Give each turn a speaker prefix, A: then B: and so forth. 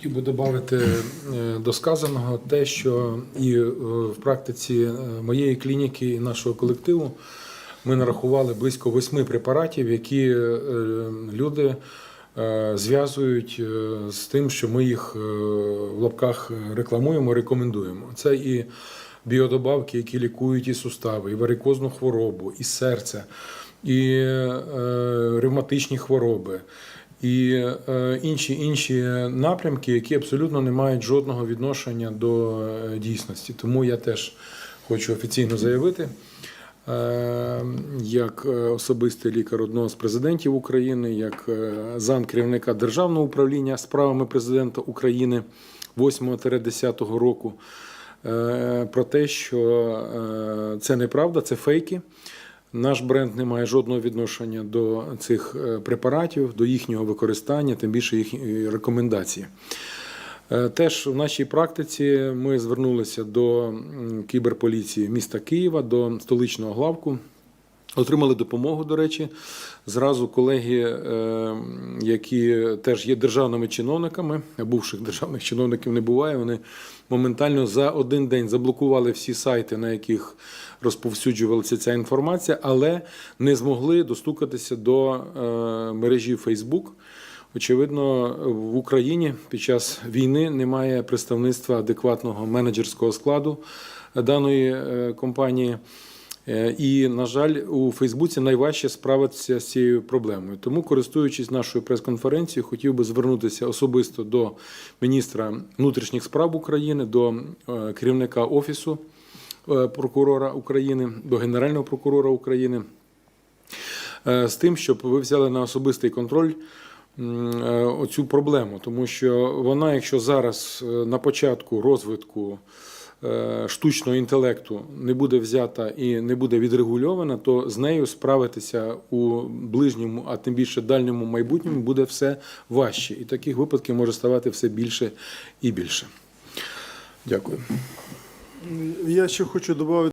A: Хотів би додати е, до сказаного те, що і е, в практиці е, моєї клініки і нашого колективу ми нарахували близько восьми препаратів, які люди зв'язують з тим, що ми їх в лапках рекламуємо, рекомендуємо. Це і біодобавки, які лікують і сустави, і варикозну хворобу, і серце, і ревматичні хвороби і е, інші інші напрямки, які абсолютно не мають жодного відношення до е, дійсності. Тому я теж хочу офіційно заявити, е, як особистий лікар одного з президентів України, як е, зам керівника Державного управління справами президента України 8-10 року. Про те, що це неправда, це фейки. Наш бренд не має жодного відношення до цих е, препаратів, до їхнього використання, тим більше їхньої рекомендації. Е, Теж в нашій практиці ми звернулися до кіберполіції міста Києва, до столичного главку. Отримали допомогу, до речі. Зразу колеги, е, які теж є державними чиновниками, бувших державних чиновників не буває. Вони моментально за один день заблокували всі сайти, на яких розповсюджувалася ця інформація, але не змогли достукатися до е, мережі Facebook. Очевидно, в Україні під час війни немає представництва адекватного менеджерського складу даної е, компанії. Е, І, на жаль, у Фейсбуці найважче справитися з цією проблемою. Тому, користуючись нашою прес-конференцією, хотів би звернутися особисто до міністра внутрішніх справ України, до е, керівника офісу е, прокурора України, до генерального прокурора України з тим, щоб ви взяли на особистий контроль оцю проблему, тому що вона, якщо зараз е, на початку розвитку е, штучного інтелекту не буде взята і не буде відрегульована, то з нею справитися у ближньому, а тим більше дальньому майбутньому буде все важче. І таких випадків може ставати все більше і більше. Дякую.
B: Я ще хочу додати.